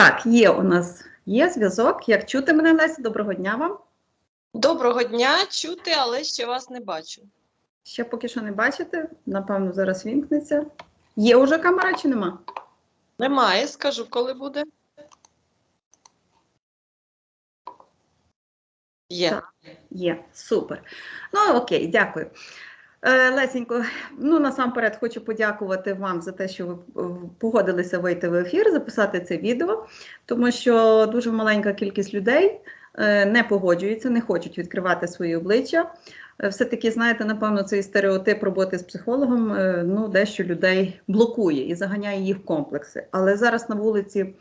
Так, є у нас є зв'язок. Як чути мене, Леся? Доброго дня вам. Доброго дня, чути, але ще вас не бачу. Ще поки що не бачите. Напевно, зараз вімкнеться. Є уже камера чи нема? Немає, скажу, коли буде. Є. Так. Є, супер. Ну окей, дякую. Е, Лесенько, ну насамперед хочу подякувати вам за те, що ви е, погодилися вийти в ефір, записати це відео, тому що дуже маленька кількість людей е, не погоджуються, не хочуть відкривати свої обличчя. Все-таки, знаєте, напевно, цей стереотип роботи з психологом ну, дещо людей блокує і заганяє їх в комплекси. Але зараз на вулиці.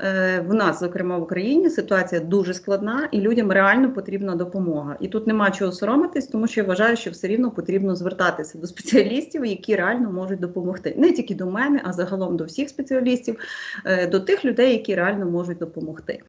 Е, В нас, зокрема в Україні, ситуація дуже складна, і людям реально потрібна допомога. І тут нема чого соромитись, тому що я вважаю, що все рівно потрібно звертатися до спеціалістів, які реально можуть допомогти. Не тільки до мене, а загалом до всіх спеціалістів, е, до тих людей, які реально можуть допомогти.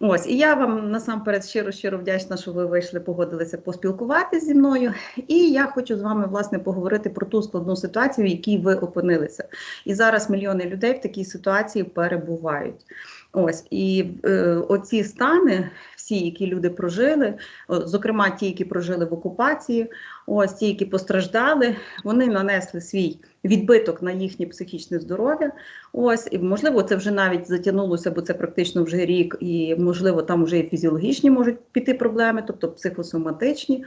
Ось і я вам насамперед щиро щиро вдячна, що ви вийшли, погодилися поспілкуватися зі мною. І я хочу з вами власне поговорити про ту складну ситуацію, в якій ви опинилися. І зараз мільйони людей в такій ситуації перебувають. Ось і е, оці стани, всі, які люди прожили, зокрема ті, які прожили в окупації, ось ті, які постраждали, вони нанесли свій відбиток на їхнє психічне здоров'я. Ось і можливо, це вже навіть затягнулося, бо це практично вже рік, і можливо, там вже і фізіологічні можуть піти проблеми, тобто психосоматичні.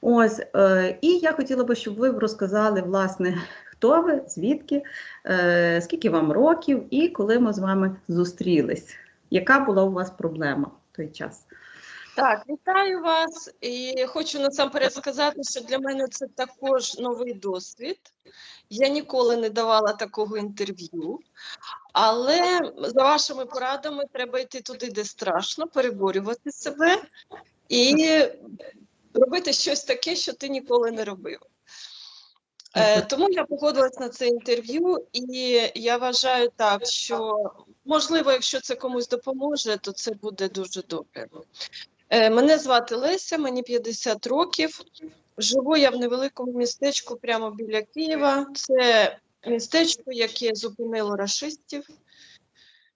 Ось е, і я хотіла би, щоб ви розказали власне. Хто ви, звідки, е, скільки вам років і коли ми з вами зустрілись? Яка була у вас проблема в той час? Так, вітаю вас. І хочу насамперед сказати, що для мене це також новий досвід. Я ніколи не давала такого інтерв'ю, але за вашими порадами треба йти туди, де страшно, переборювати себе і робити щось таке, що ти ніколи не робив. Е, тому я погодилась на це інтерв'ю, і я вважаю так, що можливо, якщо це комусь допоможе, то це буде дуже добре. Е, мене звати Леся, мені 50 років. Живу я в невеликому містечку прямо біля Києва. Це містечко, яке зупинило рашистів,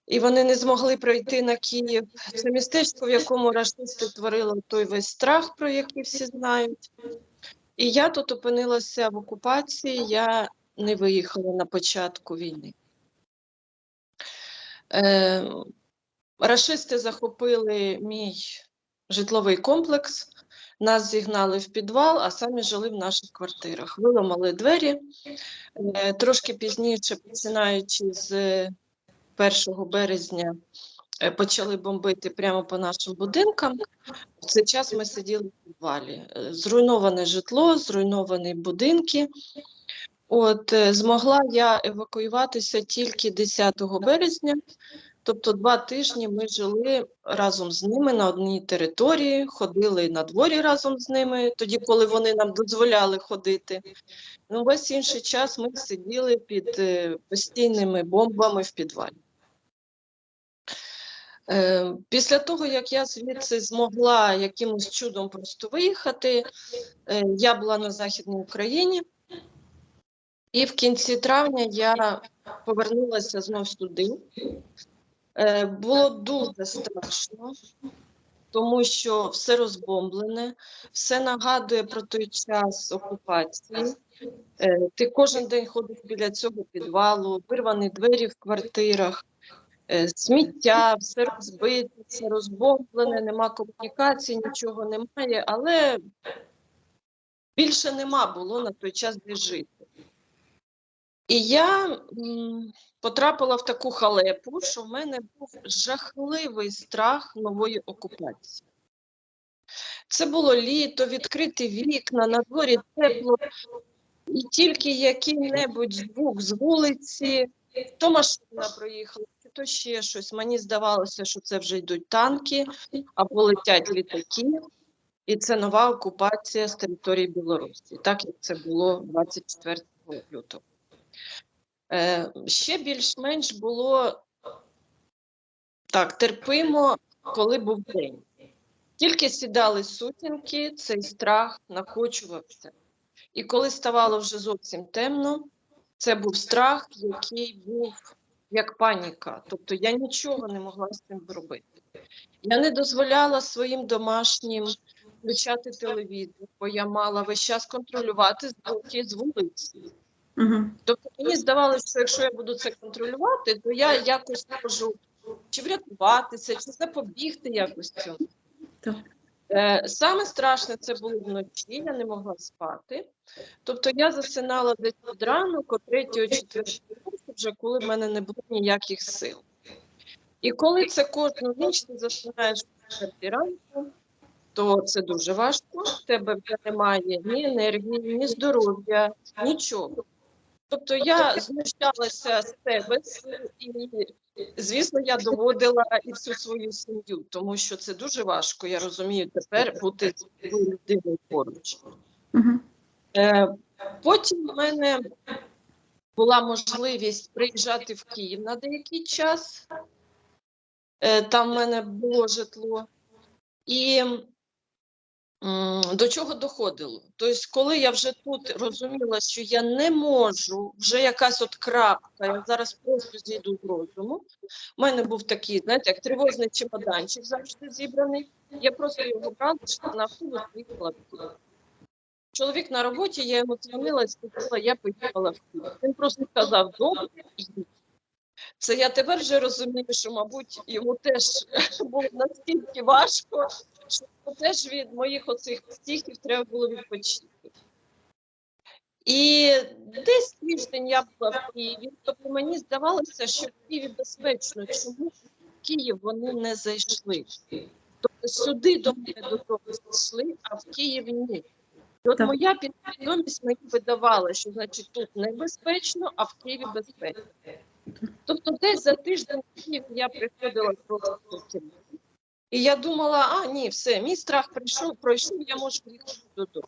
і вони не змогли пройти на Київ. Це містечко, в якому рашисти творили той весь страх, про який всі знають. І я тут опинилася в окупації, я не виїхала на початку війни. Е, рашисти захопили мій житловий комплекс, нас зігнали в підвал, а самі жили в наших квартирах. Виламали двері. Е, трошки пізніше, починаючи з 1 березня, почали бомбити прямо по нашим будинкам. В цей час ми сиділи в підвалі. Е, Зруйноване житло, зруйновані будинки. От е, змогла я евакуюватися тільки 10 березня. Тобто два тижні ми жили разом з ними на одній території, ходили на дворі разом з ними, тоді, коли вони нам дозволяли ходити. Ну, весь інший час ми сиділи під е, постійними бомбами в підвалі. Е, Після того, як я звідси змогла якимось чудом просто виїхати, е, я була на Західній Україні, і в кінці травня я повернулася знов сюди. Е, Було дуже страшно, тому що все розбомблене, все нагадує про той час окупації. Ти кожен день ходиш біля цього підвалу, вирвані двері в квартирах, сміття, все розбите, все розбомблене, нема комунікації, нічого немає, але більше нема було на той час де жити. І я потрапила в таку халепу, що в мене був жахливий страх нової окупації. Це було літо, відкриті вікна, на дворі тепло, і тільки який-небудь звук з вулиці, то машина проїхала, то ще щось. Мені здавалося, що це вже йдуть танки або летять літаки, і це нова окупація з території Білорусі, так як це було 24 лютого. Е, ще більш-менш було так, терпимо, коли був день. Тільки сідали сутінки, цей страх накочувався. І коли ставало вже зовсім темно, це був страх, який був як паніка. Тобто я нічого не могла з цим зробити. Я не дозволяла своїм домашнім включати телевізор, бо я мала весь час контролювати звуки з вулиці. Угу. Тобто мені здавалося, що якщо я буду це контролювати, то я якось можу чи врятуватися, чи запобігти якось цьому. Так. Е, Саме страшне це було вночі, я не могла спати. Тобто я засинала десь під ранок, о третій, о четвертій, вже коли в мене не було ніяких сил. І коли це кожну ніч ти засинаєш о ранку, то це дуже важко. В тебе вже немає ні енергії, ні здоров'я, нічого. Тобто я знущалася з себе і, звісно, я доводила і всю свою сім'ю, тому що це дуже важко. Я розумію тепер бути з людиною поруч. Е, Потім в мене була можливість приїжджати в Київ на деякий час. Е, Там в мене було житло. І до чого доходило? Тобто, коли я вже тут розуміла, що я не можу, вже якась от крапка, я зараз просто зійду з розуму. У мене був такий, знаєте, як тривожний чемоданчик завжди зібраний. Я просто його брала, що на в Київ. Чоловік на роботі, я йому дзвонила сказала, я поїхала в Київ. Він просто сказав, добре, їдь. Це я тепер вже розумію, що, мабуть, йому теж було настільки важко, що теж від моїх оцих стихів треба було відпочити. І десь тиждень я була в Києві, тобто мені здавалося, що в Києві безпечно. Чому в Київ вони не зайшли? Тобто сюди до мене до того зайшли, а в Києві ні. І от Так. моя підсвідомість мені видавала, що значить тут небезпечно, а в Києві безпечно. Тобто десь за тиждень я приходила просто до кіно. І я думала, а ні, все, мій страх прийшов, пройшов, я можу приїхати додому.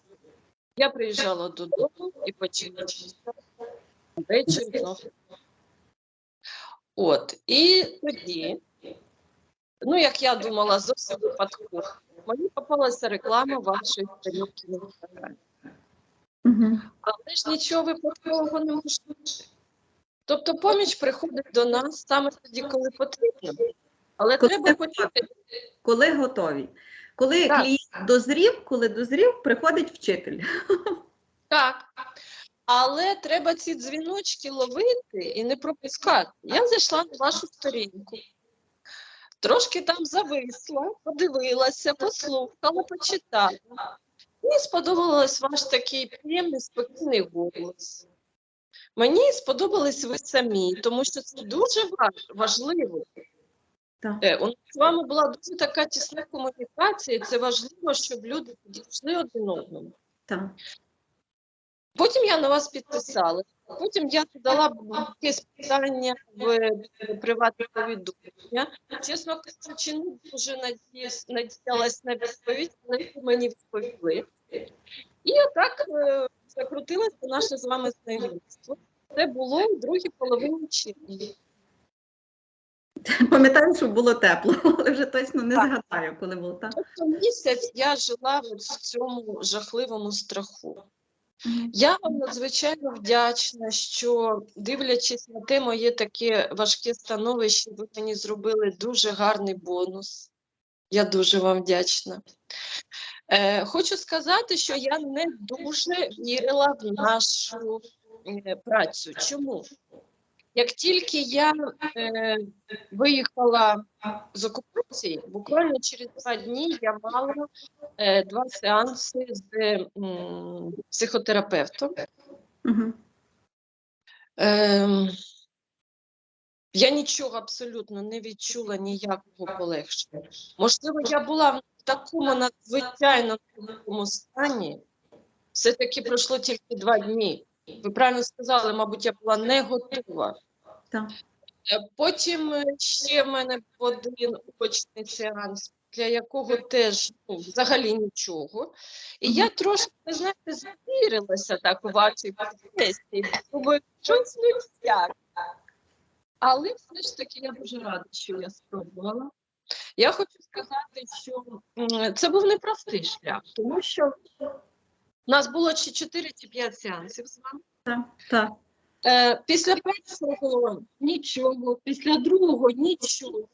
Я приїжджала додому і почала ввечері знов. От, і тоді, ну як я думала, зовсім випадково, мені попалася реклама вашої сторінки в інстаграмі. Угу. Але ж нічого випадкового не може бути. Тобто поміч приходить до нас саме тоді, коли потрібно. Але Коли треба почути. Коли готові. Коли Так. клієнт дозрів, коли дозрів, приходить вчитель. Так. Але треба ці дзвіночки ловити і не пропускати. Я зайшла на вашу сторінку, трошки там зависла, подивилася, послухала, почитала. Мені сподобався ваш такий приємний, спокійний голос. Мені сподобались ви самі, тому що це дуже важливо. Так. Е, У нас з вами була дуже така тісна комунікація, і це важливо, щоб люди підійшли один одному. Так. Потім я на вас підписала. Потім я додала б якесь питання в приватне повідомлення. Чесно кажучи, не дуже надіялась на відповідь, але мені відповіли. І отак е, закрутилося наше з вами знайомство. Це було в другій половині червня. Пам'ятаю, що було тепло, але вже точно не Так. згадаю, коли було так. Тобто місяць я жила в цьому жахливому страху. Я вам надзвичайно вдячна, що дивлячись на те моє таке важке становище, ви мені зробили дуже гарний бонус. Я дуже вам вдячна. Е, хочу сказати, що я не дуже вірила в нашу е, працю. Чому? Як тільки я е, виїхала з окупації, буквально через два дні я мала е, два сеанси з м, психотерапевтом. Ем, я нічого абсолютно не відчула ніякого полегшення. Можливо, я була в такому надзвичайно такому стані. Все-таки пройшло тільки два дні. Ви правильно сказали, мабуть, я була не готова. Так. Е, Потім е, ще в мене був один очний сеанс, для якого теж ну, взагалі нічого. І я трошки, знаєте, завірилася так у вашій професії, думаю, щось не всяк. Але все ж таки я дуже рада, що я спробувала. Я хочу сказати, що це був непростий шлях, тому що у нас було чи 4 чи 5 сеансів з вами. Так. Так. Е, після першого нічого, після другого нічого.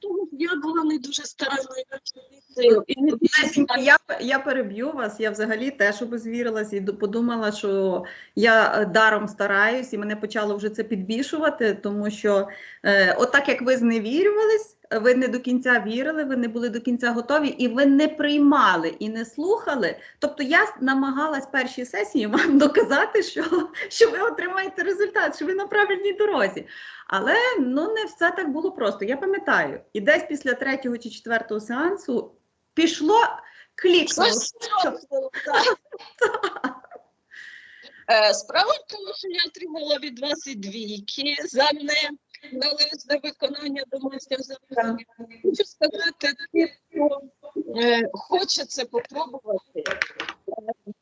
Тому я була не дуже старанною ученицею і не дуже Лесенько, я, я переб'ю вас. Я взагалі теж обезвірилась і ду- подумала, що я е, даром стараюсь, і мене почало вже це підбільшувати, тому що е, отак як ви зневірювались, ви не до кінця вірили, ви не були до кінця готові, і ви не приймали і не слухали. Тобто я намагалась першій сесії вам доказати, що, що ви отримаєте результат, що ви на правильній дорозі. Але ну не все так було просто. Я пам'ятаю, і десь після третього чи четвертого сеансу пішло клікнуло. Е, Справа в тому, що я отримала від вас і двійки за неналежне виконання домашнього завдання. Хочу сказати, ті, хто е, хоче це попробувати. е,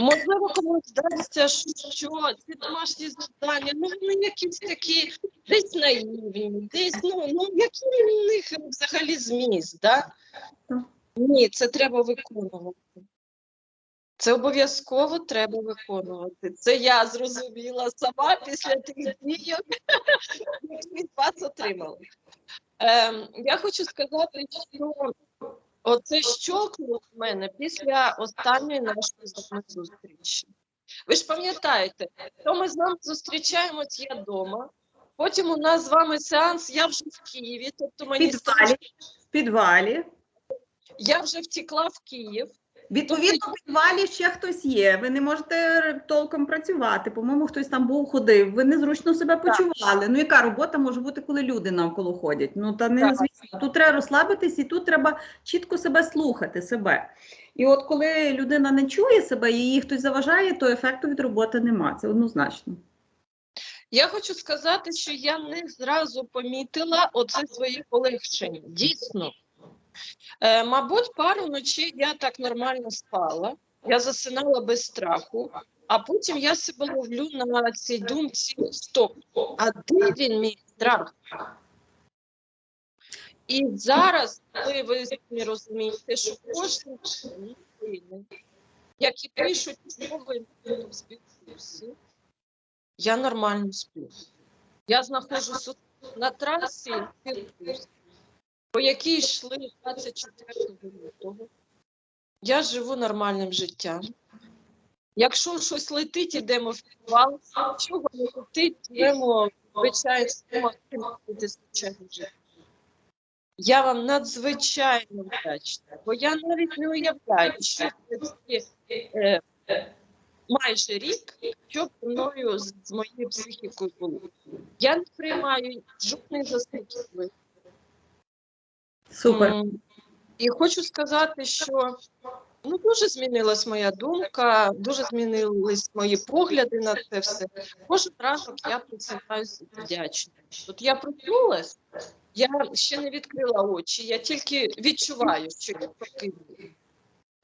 Можливо, комусь здасться, що ці домашні завдання, ну вони якісь такі десь наївні, десь ну, ну який в них взагалі зміст, да? Ні, це треба виконувати. Це обов'язково треба виконувати. Це я зрозуміла сама після тих дійок, які від вас отримала. Ем, я хочу сказати, що оце щокнуло в мене після останньої нашої зустрічі. Ви ж пам'ятаєте, то ми з вами зустрічаємось я вдома, потім у нас з вами сеанс, я вже в Києві, тобто мені підвалі, в підвалі. я вже втекла в Київ. Відповідно, в підвалі ще хтось є. Ви не можете толком працювати. По-моєму, хтось там був ходив. Ви незручно себе почували. Ну, яка робота може бути, коли люди навколо ходять? Ну та не звісно. Тут треба розслабитись, і тут треба чітко себе слухати, себе. І от коли людина не чує себе, і її хтось заважає, то ефекту від роботи нема. Це однозначно. Я хочу сказати, що я не зразу помітила оце своє полегшення. Дійсно. Е, мабуть, пару ночей я так нормально спала, я засинала без страху, а потім я себе ловлю на цій думці: стоп, а де він мій страх? І зараз, коли ви розумієте, що кожен людини, які пишуть мови в співкурсі, я нормально сплю. Я знаходжуся на трасі по якій йшли 24 лютого. Я живу нормальним життям. Якщо щось летить, ідемо в підвал, чого не летить, йдемо звичайно звичайно життя. Я вам надзвичайно вдячна, бо я навіть не уявляю, що це е, майже рік, що мною з, з моєю психікою було. Я не приймаю жодних застережень. Супер. І хочу сказати, що ну, дуже змінилась моя думка, дуже змінились мої погляди на це все. Кожен ранок я просинаюся вдячна. От я проснулась, я ще не відкрила очі, я тільки відчуваю, що я прокинула.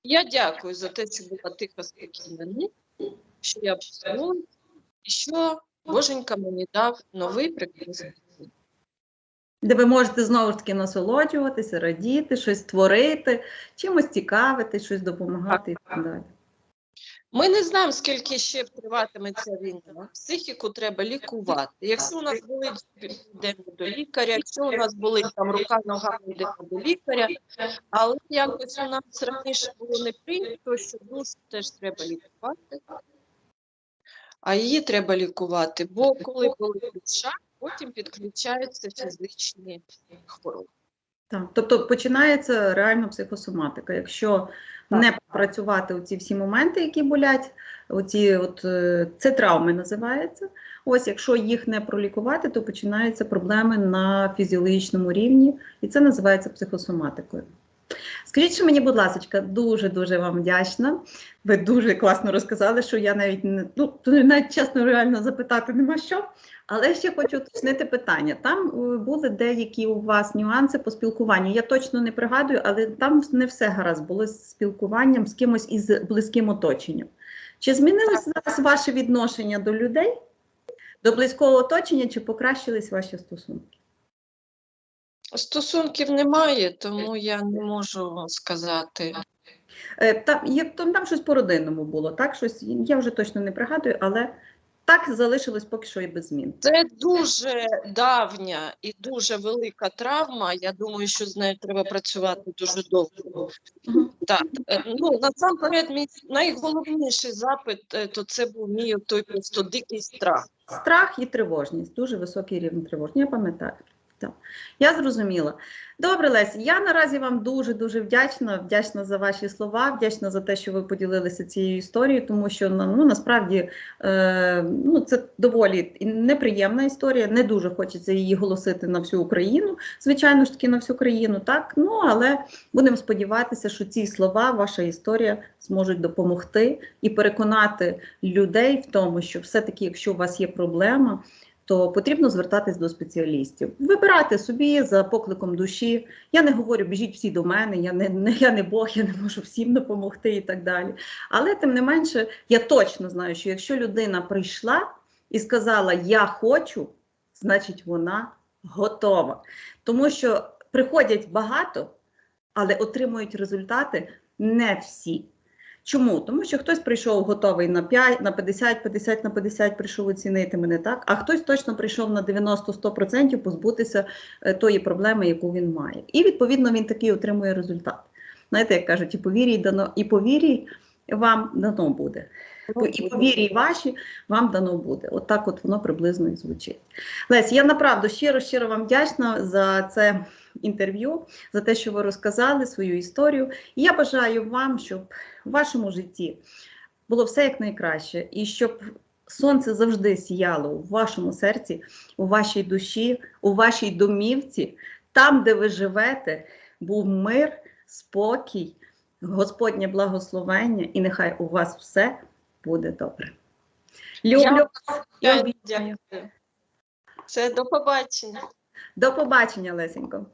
Я дякую за те, що була тиха спокійна ніч, що я проснулась, і що Боженька мені дав новий прекрасний. Де ви можете знову ж таки насолоджуватися, радіти, щось творити, чимось цікавити, щось допомагати і так далі. Ми не знаємо, скільки ще триватиме ця війна. Психіку треба лікувати. Якщо у нас були йдемо до лікаря, якщо у нас були там рука, нога, йдемо до лікаря. Але якось у нас раніше було не прийнято, що душу теж треба лікувати, а її треба лікувати, бо коли болить душа, потім підключаються фізичні хвороби. Так, тобто починається реально психосоматика. Якщо Так. не працювати оці всі моменти, які болять, оці от е, це травми називається. Ось, якщо їх не пролікувати, то починаються проблеми на фізіологічному рівні, і це називається психосоматикою. Скажіть, що мені, будь ласка, дуже дуже вам вдячна. Ви дуже класно розказали, що я навіть не ну навіть чесно реально запитати нема що. Але ще хочу уточнити питання. Там е, були деякі у вас нюанси по спілкуванню. Я точно не пригадую, але там не все гаразд було з спілкуванням з кимось із близьким оточенням. Чи змінилось зараз ваше відношення до людей, до близького оточення, чи покращились ваші стосунки? Стосунків немає, тому я не можу сказати. Е, Там, є, там, там щось по родинному було, так? Щось, я вже точно не пригадую, але так залишилось поки що і без змін. Це дуже давня і дуже велика травма. Я думаю, що з нею треба працювати дуже довго. Так, е, ну насамперед, мій найголовніший запит е, то це був мій той просто дикий страх. Страх і тривожність, дуже високий рівень тривожності. Я пам'ятаю. Так. Я зрозуміла. Добре, Лесі, я наразі вам дуже дуже вдячна. Вдячна за ваші слова, вдячна за те, що ви поділилися цією історією, тому що ну, насправді е, ну, це доволі неприємна історія. Не дуже хочеться її голосити на всю Україну. Звичайно ж таки, на всю країну, так. Ну але будемо сподіватися, що ці слова, ваша історія зможуть допомогти і переконати людей в тому, що все-таки, якщо у вас є проблема, то потрібно звертатись до спеціалістів. Вибирати собі за покликом душі. Я не говорю, біжіть всі до мене, я не, не, я не Бог, я не можу всім допомогти і так далі. Але тим не менше, я точно знаю, що якщо людина прийшла і сказала Я хочу, значить вона готова. Тому що приходять багато, але отримують результати не всі. Чому? Тому що хтось прийшов готовий на 5, на 50, 50 на 50 прийшов оцінити мене так, а хтось точно прийшов на 90-100% позбутися е, тої проблеми, яку він має. І відповідно він такий отримує результат. Знаєте, як кажуть, і повірій дано, і повірій вам дано буде. Ну, І повірій ваші вам дано буде. От так от воно приблизно і звучить. Лесь, я направду щиро, щиро вам вдячна за це інтерв'ю, за те, що ви розказали свою історію. І я бажаю вам, щоб в вашому житті було все як найкраще, і щоб сонце завжди сіяло у вашому серці, у вашій душі, у вашій домівці, там, де ви живете, був мир, спокій, Господнє благословення, і нехай у вас все буде добре. Люблю Я- вас і обіцяю. Це до побачення. До побачення, Лесенько.